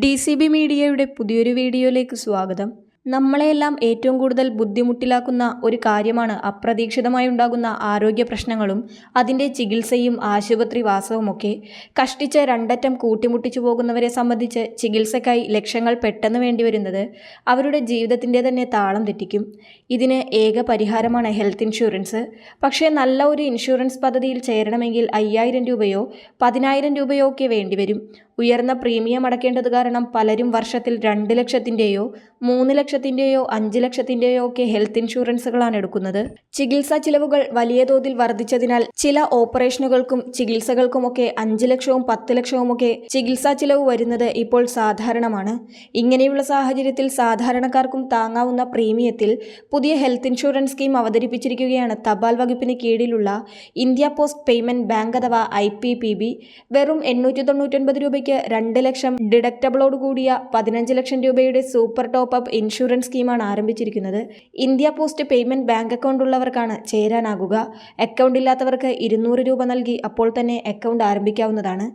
D C B മീഡിയയുടെ പുതിയൊരു വീഡിയോയിലേക്ക് സ്വാഗതം. നമ്മളെയെല്ലാം ഏറ്റവും കൂടുതൽ ബുദ്ധിമുട്ടിലാക്കുന്ന ഒരു കാര്യമാണ് അപ്രതീക്ഷിതമായി ഉണ്ടാകുന്ന ആരോഗ്യ പ്രശ്നങ്ങളും അതിന്റെ ചികിത്സയും ആശുപത്രി വാസവുമൊക്കെ കഷ്ടിച്ച് രണ്ടറ്റം കൂട്ടിമുട്ടിച്ചു പോകുന്നവരെ സംബന്ധിച്ച് ചികിത്സയ്ക്കായി ലക്ഷങ്ങൾ പെട്ടെന്ന് വേണ്ടി വരുന്നത് അവരുടെ ജീവിതത്തിന്റെ തന്നെ താളം തെറ്റിക്കും. ഇതിന് ഏക പരിഹാരമാണ് ഹെൽത്ത് ഇൻഷുറൻസ്. പക്ഷേ നല്ല ഒരു ഇൻഷുറൻസ് പദ്ധതിയിൽ ചേരണമെങ്കിൽ അയ്യായിരം രൂപയോ പതിനായിരം രൂപയോ ഒക്കെ വേണ്ടിവരും ഉയർന്ന പ്രീമിയം അടക്കേണ്ടത് കാരണം പലരും വർഷത്തിൽ രണ്ട് ലക്ഷത്തിന്റെയോ മൂന്ന് ലക്ഷത്തിന്റെയോ അഞ്ച് ലക്ഷത്തിന്റെയോ ഒക്കെ ഹെൽത്ത് ഇൻഷുറൻസുകളാണ് എടുക്കുന്നത്. ചികിത്സാ ചിലവുകൾ വലിയ തോതിൽ വർദ്ധിച്ചതിനാൽ ചില ഓപ്പറേഷനുകൾക്കും ചികിത്സകൾക്കുമൊക്കെ അഞ്ച് ലക്ഷവും പത്ത് ലക്ഷവുമൊക്കെ ചികിത്സാ ചിലവ് വരുന്നത് ഇപ്പോൾ സാധാരണമാണ്. ഇങ്ങനെയുള്ള സാഹചര്യത്തിൽ സാധാരണക്കാർക്കും താങ്ങാവുന്ന പ്രീമിയത്തിൽ പുതിയ ഹെൽത്ത് ഇൻഷുറൻസ് സ്കീം അവതരിപ്പിച്ചിരിക്കുകയാണ് തപാൽ വകുപ്പിന് കീഴിലുള്ള ഇന്ത്യ പോസ്റ്റ് പേയ്മെന്റ് ബാങ്ക് അഥവാ ഐ പി പി ബി. വെറും എണ്ണൂറ്റി തൊണ്ണൂറ്റൊൻപത് രൂപയ്ക്ക് രണ്ട് ലക്ഷം ഡിഡക്റ്റബിളോട് കൂടിയ പതിനഞ്ച് ലക്ഷം രൂപയുടെ സൂപ്പർ ടോപ്പ് അപ്പ് ഇൻഷുറൻസ് സ്കീമാണ് ആരംഭിച്ചിരിക്കുന്നത്. India post payment bank account ഉള്ളവർക്കാണ് ചേരാനാകുക. അക്കൗണ്ട് ഇല്ലാത്തവർക്ക് ഇരുന്നൂറ് രൂപ നൽകി അപ്പോൾ തന്നെ അക്കൗണ്ട് ആരംഭിക്കാവുന്നതാണ്.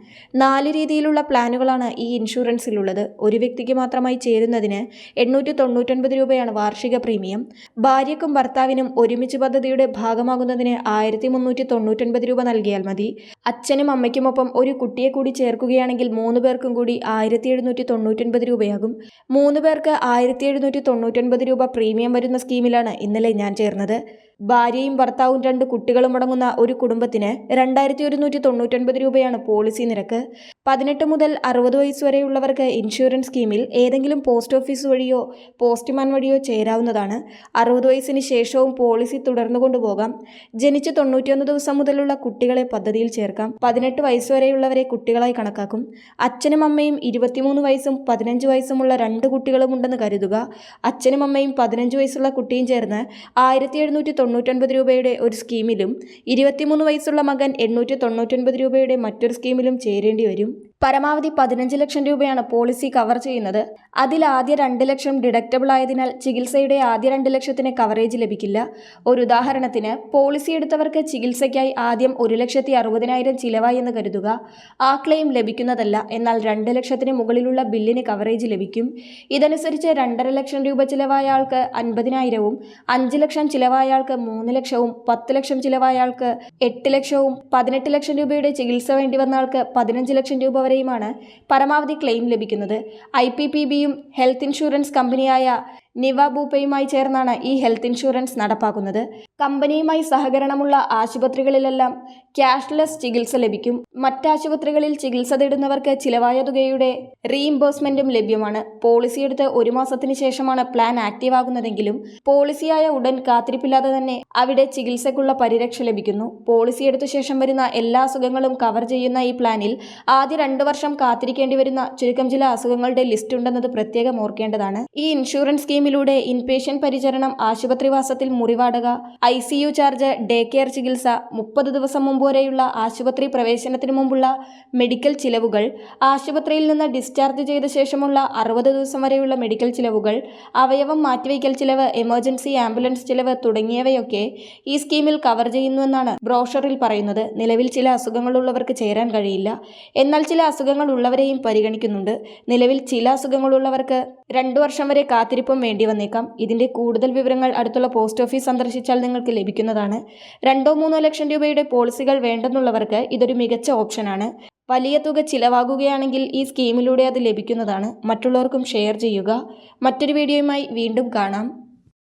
നാല് രീതിയിലുള്ള പ്ലാനുകളാണ് ഈ ഇൻഷുറൻസിലുള്ളത്. ഒരു വ്യക്തിക്ക് മാത്രമായി ചേരുന്നതിന് എണ്ണൂറ്റി തൊണ്ണൂറ്റൊൻപത് രൂപയാണ് വാർഷിക പ്രീമിയം. ഭാര്യക്കും ഭർത്താവിനും ഒരുമിച്ച് പദ്ധതിയുടെ ഭാഗമാകുന്നതിന് ആയിരത്തി മുന്നൂറ്റി തൊണ്ണൂറ്റൊൻപത് രൂപ നൽകിയാൽ മതി. അച്ഛനും അമ്മയ്ക്കുമൊപ്പം ഒരു കുട്ടിയെ കൂടി ചേർക്കുകയാണെങ്കിൽ മൂന്ന് പേർക്കും കൂടി ആയിരത്തി എഴുന്നൂറ്റി തൊണ്ണൂറ്റൊൻപത് രൂപയാകും. മൂന്ന് പേർക്ക് ആയിരത്തി എഴുന്നൂറ്റി തൊണ്ണൂറ്റൊൻപത് രൂപ പ്രീമിയം വരുന്ന സ്കീമിലാണ് ഇന്നലെ ഞാൻ ചേർന്നത്. ഭാര്യയും ഭർത്താവും രണ്ട് കുട്ടികളും അടങ്ങുന്ന ഒരു കുടുംബത്തിന് രണ്ടായിരത്തി ഒരുന്നൂറ്റി തൊണ്ണൂറ്റൊൻപത് രൂപയാണ് പോളിസി നിരക്ക്. പതിനെട്ട് മുതൽ അറുപത് വയസ്സ് വരെയുള്ളവർക്ക് ഇൻഷുറൻസ് സ്കീമിൽ ഏതെങ്കിലും പോസ്റ്റ് ഓഫീസ് വഴിയോ പോസ്റ്റ്മാൻ വഴിയോ ചേരാവുന്നതാണ്. അറുപത് വയസ്സിന് ശേഷവും പോളിസി തുടർന്നു കൊണ്ടുപോകാം. ജനിച്ച് തൊണ്ണൂറ്റിയൊന്ന് ദിവസം മുതലുള്ള കുട്ടികളെ പദ്ധതിയിൽ ചേർക്കാം. പതിനെട്ട് വയസ്സ് വരെയുള്ളവരെ കുട്ടികളായി കണക്കാക്കും. അച്ഛനും അമ്മയും ഇരുപത്തിമൂന്ന് വയസ്സും പതിനഞ്ച് വയസ്സുമുള്ള രണ്ട് കുട്ടികളുമുണ്ടെന്ന് കരുതുക. അച്ഛനും അമ്മയും പതിനഞ്ച് വയസ്സുള്ള കുട്ടിയും ചേർന്ന് ആയിരത്തി തൊണ്ണൂറ്റൊൻപത് രൂപയുടെ ഒരു സ്കീമിലും ഇരുപത്തിമൂന്ന് വയസ്സുള്ള മകൻ എണ്ണൂറ്റി തൊണ്ണൂറ്റൊൻപത് രൂപയുടെ മറ്റൊരു സ്കീമിലും ചേരേണ്ടി വരും. പരമാവധി പതിനഞ്ച് ലക്ഷം രൂപയാണ് പോളിസി കവർ ചെയ്യുന്നത്. അതിൽ ആദ്യ രണ്ട് ലക്ഷം ഡിഡക്റ്റബിൾ ആയതിനാൽ ചികിത്സയുടെ ആദ്യ രണ്ട് ലക്ഷത്തിന് കവറേജ് ലഭിക്കില്ല. ഒരു ഉദാഹരണത്തിന് പോളിസി എടുത്തവർക്ക് ചികിത്സയ്ക്കായി ആദ്യം ഒരു ലക്ഷത്തി അറുപതിനായിരം ചിലവായി എന്ന് കരുതുക. ആ ക്ലെയിം ലഭിക്കുന്നതല്ല എന്നാൽ രണ്ട് ലക്ഷത്തിന് മുകളിലുള്ള ബില്ലിന് കവറേജ് ലഭിക്കും. ഇതനുസരിച്ച് രണ്ടര ലക്ഷം രൂപ ചിലവായ ആൾക്ക് അൻപതിനായിരവും അഞ്ച് ലക്ഷം ചിലവായ ആൾക്ക് മൂന്ന് ലക്ഷവും പത്ത് ലക്ഷം ചിലവായ ആൾക്ക് എട്ട് ലക്ഷവും പതിനെട്ട് ലക്ഷം രൂപയുടെ ചികിത്സ വേണ്ടി വന്ന ആൾക്ക് പതിനഞ്ച് ലക്ഷം രൂപ വരെയുമാണ് പരമാവധി ക്ലെയിം ലഭിക്കുന്നത്. ഐ പി പി ബിയും ഹെൽത്ത് ഇൻഷുറൻസ് കമ്പനിയായ നിവ ബൂപ്പയുമായി ചേർന്നാണ് ഈ ഹെൽത്ത് ഇൻഷുറൻസ് നടപ്പാക്കുന്നത്. കമ്പനിയുമായി സഹകരണമുള്ള ആശുപത്രികളിലെല്ലാം ക്യാഷ്ലെസ് ചികിത്സ ലഭിക്കും. മറ്റാശുപത്രികളിൽ ചികിത്സ തേടുന്നവർക്ക് ചിലവായ തുകയുടെ റീഇംബേഴ്സ്മെന്റും ലഭ്യമാണ്. പോളിസി എടുത്ത് ഒരു മാസത്തിന് ശേഷമാണ് പ്ലാൻ ആക്റ്റീവ് ആകുന്നതെങ്കിലും പോളിസിയായ ഉടൻ കാത്തിരിപ്പില്ലാതെ തന്നെ അവിടെ ചികിത്സയ്ക്കുള്ള പരിരക്ഷ ലഭിക്കുന്നു. പോളിസി എടുത്ത ശേഷം വരുന്ന എല്ലാ അസുഖങ്ങളും കവർ ചെയ്യുന്ന ഈ പ്ലാനിൽ ആദ്യ രണ്ടു വർഷം കാത്തിരിക്കേണ്ടി വരുന്ന ചുരുക്കം ചില അസുഖങ്ങളുടെ ലിസ്റ്റ് ഉണ്ടെന്നത് പ്രത്യേകം ഓർക്കേണ്ടതാണ്. ഈ ഇൻഷുറൻസ് സ്കീമിലൂടെ ഇൻപേഷ്യന്റ് പരിചരണം ആശുപത്രിവാസത്തിൽ മുറിവാടക. I C U charge day care ചികിത്സ മുപ്പത് ദിവസം മുമ്പ് വരെയുള്ള ആശുപത്രി പ്രവേശനത്തിന് മുമ്പുള്ള മെഡിക്കൽ ചിലവുകൾ ആശുപത്രിയിൽ നിന്ന് ഡിസ്ചാർജ് ചെയ്ത ശേഷമുള്ള അറുപത് ദിവസം വരെയുള്ള മെഡിക്കൽ ചിലവുകൾ അവയവം മാറ്റിവയ്ക്കൽ ചിലവ് എമർജൻസി ആംബുലൻസ് ചിലവ് തുടങ്ങിയവയൊക്കെ ഈ സ്കീമിൽ കവർ ചെയ്യുന്നുവെന്നാണ് ബ്രോഷറിൽ പറയുന്നത്. നിലവിൽ ചില അസുഖങ്ങളുള്ളവർക്ക് ചേരാൻ കഴിയില്ല. എന്നാൽ ചില അസുഖങ്ങൾ ഉള്ളവരെയും പരിഗണിക്കുന്നുണ്ട്. നിലവിൽ ചില അസുഖങ്ങളുള്ളവർക്ക് രണ്ടു വർഷം വരെ കാത്തിരിപ്പും വേണ്ടി. വന്നേക്കാം. ഇതിന്റെ കൂടുതൽ വിവരങ്ങൾ അടുത്തുള്ള പോസ്റ്റ് ഓഫീസ് സന്ദർശിച്ചാൽ നിങ്ങൾക്ക് ലഭിക്കുന്നതാണ്. രണ്ടോ മൂന്നോ ലക്ഷം രൂപയുടെ പോളിസികൾ വേണ്ടെന്നുള്ളവർക്ക് ഇതൊരു മികച്ച ഓപ്ഷനാണ്. വലിയ തുക ചിലവാകുകയാണെങ്കിൽ ഈ സ്കീമിലൂടെ അത് ലഭിക്കുന്നതാണ്. മറ്റുള്ളവർക്കും ഷെയർ ചെയ്യുക. മറ്റൊരു വീഡിയോയുമായി വീണ്ടും കാണാം.